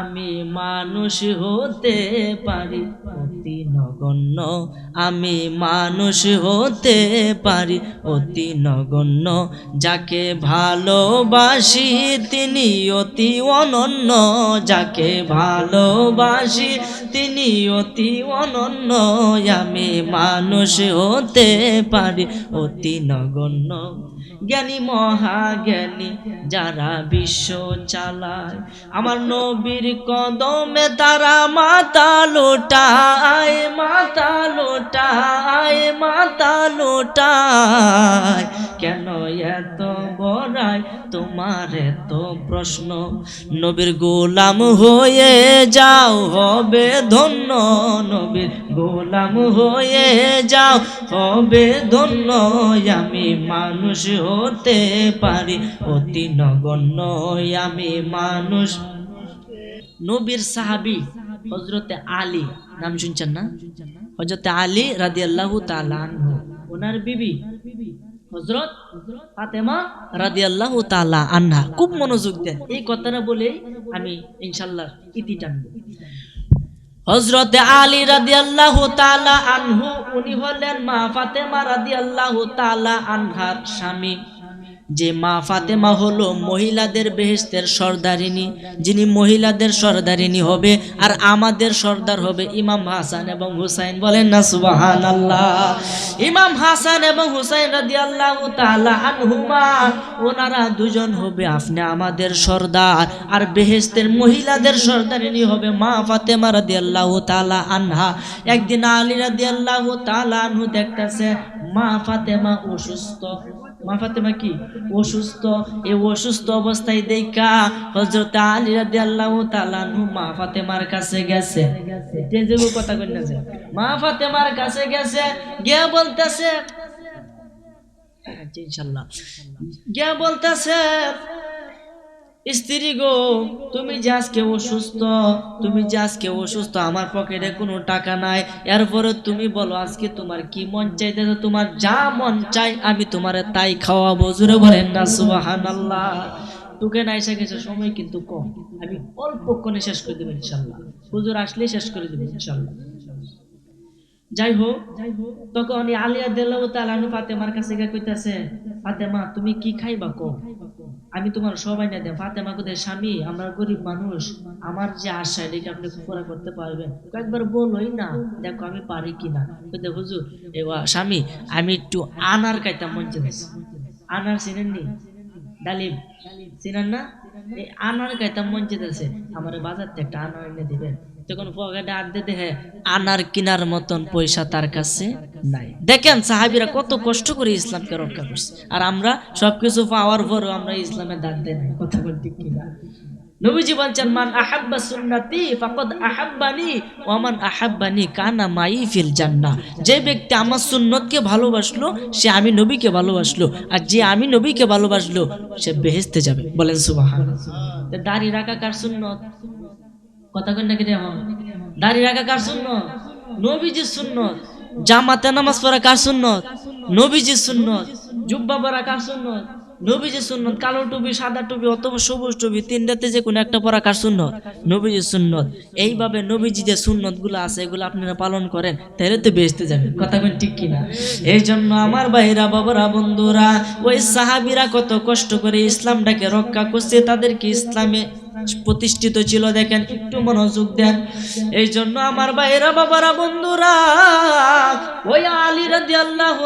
আমি মানুষ হতে পারি অতি নগণ্য আমি মানুষ হতে পারি অতি নগণ্য যাকে ভালোবাসি তিনি অতি অনন্য। যাকে ভালোবাসি তিনি অতি অনন্য। আমি মানুষ হতে পারি অতি নগণ্য জ্ঞানী মহাজ্ঞানী যারা বিশ্ব চালায়, আমার নবীর কদমে তারা মাতা লোটায় মাতা লোটায় মাতা লোটায়। কেন এত বড়াই? তোমার এত প্রশ্ন। নবীর গোলাম হয়ে যাও হবে ধন্য। নবীর গোলাম হয়ে যাও হবে ধন্য। আমি মানুষ হতে পারি, অতি নগণ্য আমি মানুষ। নবীর সাহাবি হজরতে আলী, নাম শুনছেন না? হজরতে আলী রাদি আল্লাহ ওনার বিবি হজরত ফাতেমা রাদি আল্লাহ তালা খুব মনোযোগ এই কথাটা আমি ইনশাল্লাহ আল্লাহ তালা আনহু মা ফাতেমা রাদি আল্লাহ তালা স্বামী। যে মা ফাতেমা হলো মহিলাদের বেহেস্তের সর্দারিনী, যিনি মহিলাদের সর্দারিনী হবে আর আমাদের সর্দার হবে ইমাম হাসান এবং হুসাইন। বলেন না সুবাহান আল্লাহ ইমাম হাসান এবং হুসাইন রাদি আল্লাহ ওনারা দুজন হবে আপনি আমাদের সর্দার আর বেহেস্তের মহিলাদের সর্দারিনী হবে মা ফাতেমা রাদি আল্লাহ তালা আনহা। একদিন আলী রাদি আল্লাহ তালা আনহু দেখতেছে মা ফাতেমা অসুস্থ। মা ফাতেমা কি? অসুস্থ এই অসুস্থ অবস্থায় দেখা হজরত আলী রাদি আল্লাহ তালানু মা ফাতেমার কাছে গেছে। তেজেবু কথা কই না যে মা ফাতেমার কাছে গেছে, গিয়া বলতেছে ইনশাল্লাহ গিয়া বলতেছে স্ত্রী গো, তুমি যে আজকে অসুস্থ, তুমি যে আজকে অসুস্থ, আমার পকেটে কোনো টাকা নাই। এরপরে তুমি বলো, আজকে তোমার কি মন চাইতেছে? তোমার যা মন চাই, আমি তোমার তাই খাওয়াবো। জুড়ে বলেন না সুবাহান আল্লাহ তোকে না, এসে গেছে, সময় কিন্তু কম। আমি অল্পক্ষণে শেষ করে দেবো, ইনশাল্লাহ। হুজুর আসলেই শেষ করে দেবো, ইনশাল্লাহ। যাই হোক, তখন আলিয়া দিল্লাহ তালানু ফাতেমার কাছে গিয়ে কইতাছে, ফাতেমা, তুমি কি খাইবা কো আমি তোমার সবাই না দেব ফাতেমা কোথায় স্বামী, আমরা গরিব মানুষ। আমার যে আশা, এটাকে আপনি পুরা করতে পারবেন। কয়েকবার বলোই না, দেখো, আমি পারি কিনা? কইতে হুজুর স্বামী, আমি একটু আনার খাইতাম, মন চাইছে আনার চিনেননি ডালিম। চিনেন না? এই আনার খাইতাম, মন চাইতেছে আমার বাজার থেকে একটা আনার এনে দিবেন। আনার কিনার মতন পয়সা তার কাছে নাই। দেখেন সাহাবিরা কত কষ্ট করে ইসলামকে রক্ষা করছে। আর আমরা সবকিছু পাওয়ার পরও আমরা নাই, কথা বলতে যে ব্যক্তি আমার সুন্নতকে ভালোবাসলো, সে আমি নবীকে ভালোবাসলো, আর যে আমি নবীকে ভালোবাসলো, সে বেহেশতে যাবে। বলেন তো দাড়ি রাখা কার সুন্নত? কথা কন নাকি রে হন দাড়ি রাখা কার সুন্নত? নবীজির সুন্নত। জামাতে নামাজ পড়া কার সুন্নত? নবীজির সুন্নত। জুব্বা পরা কার সুন্নত? নবীজির সুন্নত। কালো টুপি, সাদা টুপি, অথবা সবুজ টুপি তিনটাতে যে কোনো একটা পরা কার সুন্নত? নবীজির সুন্নত। এইভাবে নবীজি যে সুন্নতগুলো আছে, এগুলো আপনারা পালন করেন, তাহলে তো বেচতে যাবেন। কথা বলেন ঠিক কিনা? এই জন্য আমার ভাইরা, বাবারা, বন্ধুরা, ওই সাহাবিরা কত কষ্ট করে ইসলামটাকে রক্ষা করছে, তাদেরকে ইসলামে প্রতিষ্ঠিত ছিল, দেখেন, একটু মনোযোগ দেন। এই জন্য আমার ভাইরা বাবারা, বন্ধুরা, ওই আলী রাদি আল্লাহ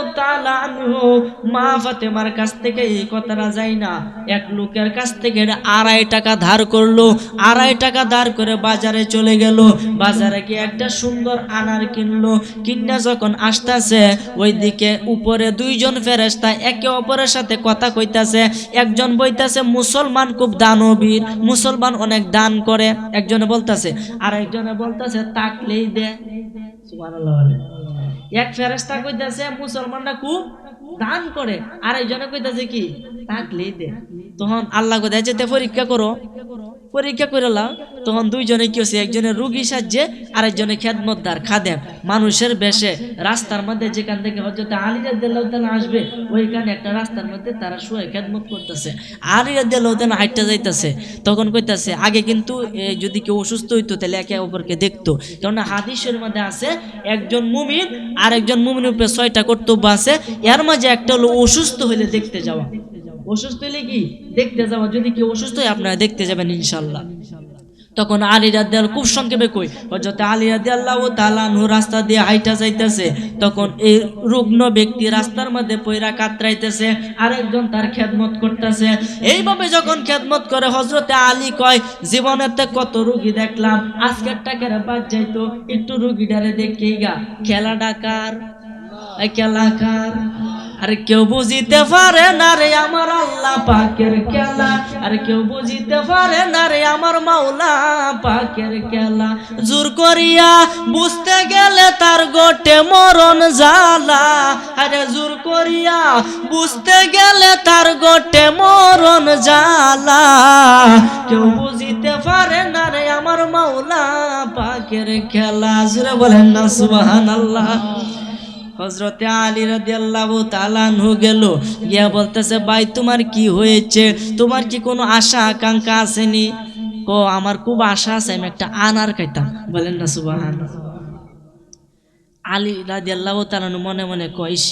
মা ফাতেমার কাছ থেকে এই কথাটা যায় না এক লোকের কাছ থেকে আড়াই টাকা ধার করল, আড়াই টাকা ধার করে বাজারে চলে গেল। বাজারে গিয়ে একটা সুন্দর আনার কিনলো। কিনা যখন আসতেছে, ওইদিকে উপরে দুইজন ফেরেস্তা একে অপরের সাথে কথা কইতাছে। একজন বইতাছে, মুসলমান খুব দানবীর, মুসলমান অনেক দান করে। একজনে বলতেছে আর একজনে বলতেছে, তাকলেই দে। এক ফেরেস্তা কইতেছে, মুসলমানরা খুব দান করে। আর একজনে কইতেছে কি, তাকলেই দে। তখন আল্লাহ কোথায় যেতে পরীক্ষা করো। পরীক্ষা করে লাও তখন দুইজনে কি হচ্ছে একজনের রুগী সাহায্যে আর একজনে খেদমতদার, খাদেম। মানুষের বেশে রাস্তার মধ্যে যেখান থেকে হজরত আলী রাদিয়াল্লাহু আসবে, ওইখানে একটা রাস্তার মধ্যে তারা শুয়ে খেদমত করতেছে। আলী রাদিয়াল্লাহু তাআলা হাইটটা যাইতেছে, তখন কইতাছে, আগে কিন্তু যদি কেউ অসুস্থ হইতো, তাহলে একে অপরকে দেখতো। কেননা হাদিসের মধ্যে আছে, একজন মুমিন আর একজন মুমিনের উপরে ছয়টা কর্তব্য আছে, এর মাঝে একটা হলো অসুস্থ হইলে দেখতে যাওয়া। অসুস্থ হইলে কি দেখতে যাব? যদি কেউ অসুস্থ হয়, আপনারা দেখতে যাবেন ইনশাল্লাহ তখন আলী রাদিয়াল খুব সংক্ষেপে কই, হযরত আলী রাদিয়াল্লাহু তাআলা নু রাস্তা দিয়ে হাইটা যাইতেছে। তখন এই রুগ্ন ব্যক্তি রাস্তার মধ্যে পয়রা কাতরাইতেছে, আরেকজন তার খেদমত করতেছে। এইভাবে যখন খেদমত করে, হযরতে আলী কয়, জীবনেতে কত রুগী দেখলাম আজকের টাকার বাদ যাইতো, একটু রুগীটারে দেখেই গা। খেলা ডাকার এই খেলাকার আর কেউ বুঝিতে পারে না রে আমার আল্লাহ পাকের খেলা। আর কেউ বুঝিতে পারে না রে আমার মাওলা পাকের খেলা। জোর করিয়া বুঝতে গেলে তার গোটে মরণ জালা আরে জোর করিয়া বুঝতে গেলে তার গোটে মরণ জালা কেউ বুঝিতে পারে না রে আমার মাওলা পাকের খেলা। জুড়ে বলেন না, সুবহানাল্লাহ। হজরতে আলী রাদিয়াল্লাহু তাআলা হয়ে গেল। গিয়া বলতেছে, ভাই, তোমার কি হয়েছে? তোমার কি কোনো আশা, আকাঙ্ক্ষা আসেনি? ক আমার খুব আশা আছে, আমি একটা আনার খাইতাম। বলেন না, সুবহানাল্লাহ। আলী রাদিয়াল্লাহু তাআলা মনে মনে কইস,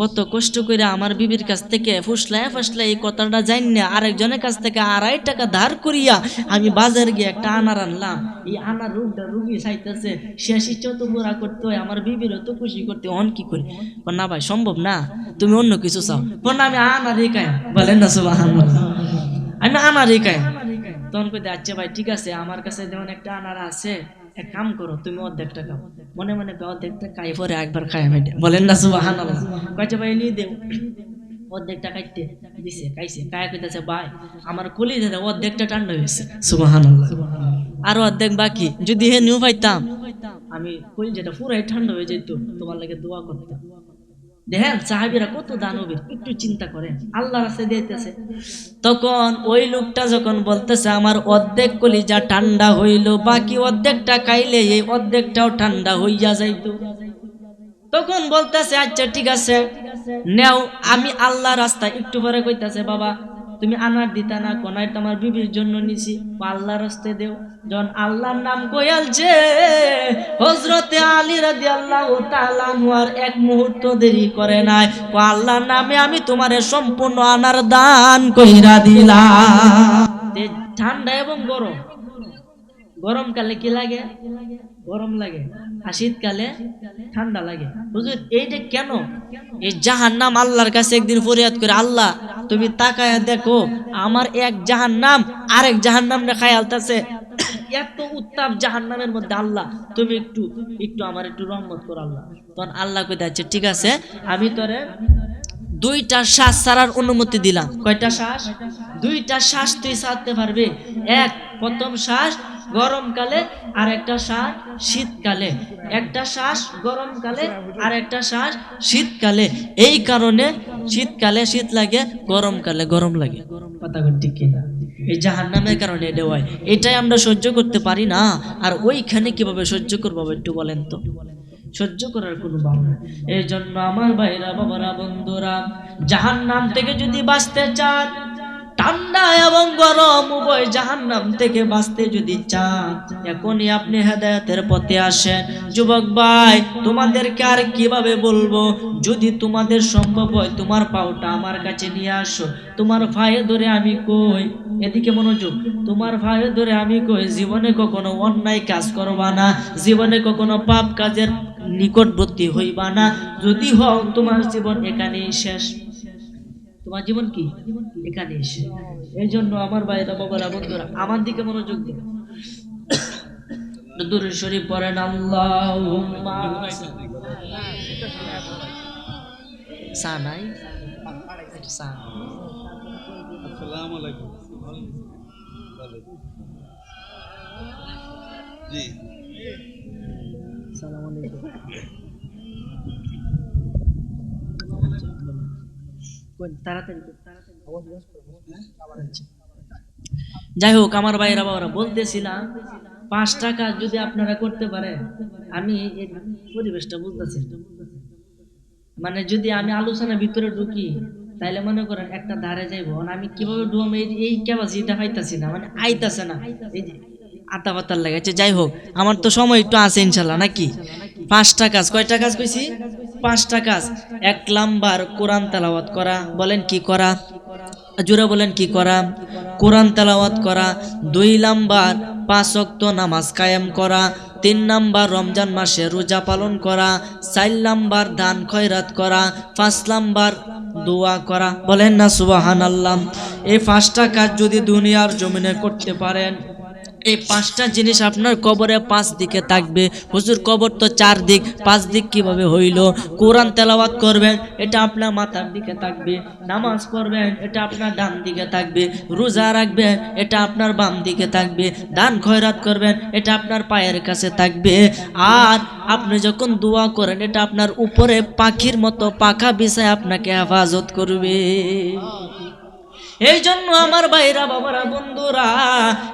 কত কষ্ট করে আমার বিবির কাছ থেকে ফুসলায় ফুসলায় এই কথাটা জানি না আরেকজনের কাছ থেকে আড়াই টাকা ধার করিয়া আমি বাজার গিয়ে একটা আনার আনলাম। এই আনার রোগটা রুগী চাইতেছে শেষ ইচ্ছা তো পুরা করতে হয়, আমার বিবিরও তো খুশি করতে অন কি করি? না ভাই, সম্ভব না, তুমি অন্য কিছু চাও। না আমি আনার রেখায় বলেন না, সুবহানাল্লাহ। আমি আনার রেখায় তখন কইতে আচ্ছা ভাই, ঠিক আছে, আমার কাছে যেমন একটা আনার আছে এক কাম করো তুমি অর্ধেকটা খাও। মনে মনে কয় অর্ধেকটা খাই পরে একবার খাই আমি বলেন না সুবাহান কয়েছে ভাই নিয়ে দেব অর্ধেকটা খাইতে দিছে খাইছে। কায়া কইতেছে ভাই আমার কলি দাদা অর্ধেকটা ঠান্ডা হয়েছে সুবাহান আরও অর্ধেক বাকি? যদি হে নিউ পাইতাম। আমি কলি যেটা পুরাই ঠান্ডা হয়ে যেত তোমার লাগে দোয়া করতাম। দেখেন সাহাবিরা কত দানবীর, একটু চিন্তা করেন। আল্লাহ রাস্তায় দিতেছে। তখন ওই লোকটা যখন বলতেছে, আমার অর্ধেক কলিজা ঠান্ডা হইল, বাকি অর্ধেকটা খাইলে এই অর্ধেকটাও ঠান্ডা হইয়া যাইতো। তখন বলতেছে আচ্ছা ঠিক আছে। নেও, আমি আল্লাহ রাস্তা একটু পরে কইতাছে, বাবা তুমি আনার দিতা না, কোনায় তোমার বিবির জন্য নিছি। আল্লাহ রাস্তায় দেও। যখন আল্লাহর নাম কইয়ালছে হজরতে আলী রাদি আল্লাহ তালানুয়ার এক মুহূর্ত দেরি করে নাই। ও আল্লাহর নামে আমি তোমারে সম্পূর্ণ আনার দান কইরা দিলাম। তে ঠান্ডা এবং গরম। গরমকালে কি লাগে? গরম লাগে, আর শীতকালে ঠান্ডা লাগে। হুজুর, এইটা কেন? এই জাহান নাম আল্লাহর কাছে একদিন ফরিয়াদ করে, আল্লাহ, তুমি তাকায় দেখো, আমার এক জাহান নাম আরেক জাহান নাম খাই আলতাছে। এত উত্তাপ জাহান নামের মধ্যে, আল্লাহ, তুমি একটু একটু আমার একটু রহমত করো, আল্লাহ। তখন আল্লাহ কই যাচ্ছে ঠিক আছে, আমি তোরে দুইটা শ্বাস ছাড়ার অনুমতি দিলাম। কয়টা শ্বাস? দুইটা শ্বাস তুই ছাড়তে পারবি। এক, প্রথম শ্বাস গরমকালে আর একটা শ্বাস শীতকালে। একটা শ্বাস গরমকালে আর একটা শ্বাস শীতকালে। এই কারণে শীতকালে শীত লাগে, গরমকালে গরম লাগে। ঠিক? এই জাহান নামের কারণে এটা হয়। এটাই আমরা সহ্য করতে পারি না। আর ওইখানে কীভাবে সহ্য করব একটু বলেন তো। সহ্য করার কোনো ভাব নেই। এই জন্য আমার ভাইরা, বাবারা, বন্ধুরা জাহান নাম থেকে যদি বাঁচতে চান ঠান্ডা এবং গরম, উভয় জাহান নাম থেকে বাঁচতে যদি চান, এখনই আপনি হেদায়তের পথে আসেন। যুবক ভাই, তোমাদেরকে আর কীভাবে বলব? যদি তোমাদের সম্ভব হয়, তোমার পাওটা আমার কাছে নিয়ে আসো। তোমার ভাইয়ে ধরে আমি কই? এদিকে মনোযোগ। তোমার ভাইয়ে ধরে আমি কই? জীবনে কখনো অন্যায় কাজ করবা না। জীবনে কখনো পাপ কাজের নিকটবর্তী হইবা না। যদি হও, তোমার জীবন এখানেই শেষ। তোমার জীবন কি? এখানে এসে। এই জন্য আমার ভাইরা বাবারা বন্ধুরা আমার দিকে মনোযোগ দিন শরীফ পড়েন আল্লাহুম্মা সানাই। সান আসসালামু আলাইকুম। জি। যাই হোক আমার ভাইরা বাবারা বলতেছিলাম পাঁচ টাকা যদি আপনারা করতে পারেন আমি পরিবেশটা বুঝতেছি। মানে যদি আমি আলোচনার ভিতরে ঢুকি তাইলে মনে করেন একটা ধারে যাইব। আমি কীভাবে এই এই ক্যাপাসিটিটা পাইতাছি না মানে আইতাছে না। এই যে আতা পাতার লাগাচ্ছে যাই হোক, আমার তো সময় একটু আছে ইনশাল্লাহ, নাকি? পাঁচটা কাজ, কয়টা কাজ কইছি? পাঁচটা কাজ। এক নাম্বার, কোরআন তালাওয়াত করা। বলেন কি করা? জোরে বলেন কি করা? কোরআন তালাওয়াত করা। দুই নাম্বার, পাঁচ ওয়াক্ত নামাজ কায়েম করা। তিন নাম্বার, রমজান মাসে রোজা পালন করা। চার নাম্বার দান খয়রাত করা। পাঁচ নাম্বার, দোয়া করা। বলেন না সুবাহান আল্লাহ এই পাঁচটা কাজ যদি দুনিয়ার জমিনে করতে পারেন এই পাঁচটা জিনিস আপনার কবরে পাঁচ দিকে থাকবে। হুজুর, কবর তো চার দিক। পাঁচ দিক কীভাবে হইল? কোরআন তেলাওয়াত করবেন, এটা আপনার মাথার দিকে থাকবে। নামাজ পড়বেন, এটা আপনার ডান দিকে থাকবে। রোজা রাখবেন, এটা আপনার বাম দিকে থাকবে। দান খয়রাত করবেন, এটা আপনার পায়ের কাছে থাকবে। আর আপনি যখন দোয়া করেন, এটা আপনার উপরে পাখির মতো পাখা বিছায় আপনাকে হেফাজত করবে। এই জন্য আমার ভাইরা, বাবারা, বন্ধুরা,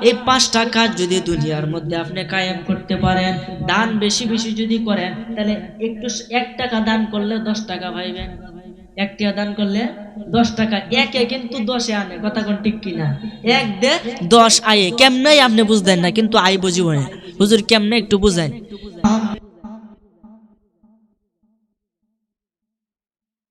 এই পাঁচটা কাজ যদি দুনিয়ার মধ্যে আপনি কায়েম করতে পারেন, দান বেশি বেশি যদি করেন, তাহলে একটু এক টাকা দান করলে দশ টাকা পাইবেন। এক টাকা দান করলে দশ টাকা, একে কিন্তু দশে আনে, কথা কোন ঠিক কিনা? এক দে দশ আয়ে কেমনে আপনি বুঝতেন না, কিন্তু আই বুঝিব না হুজুর কেমনে একটু বুঝেন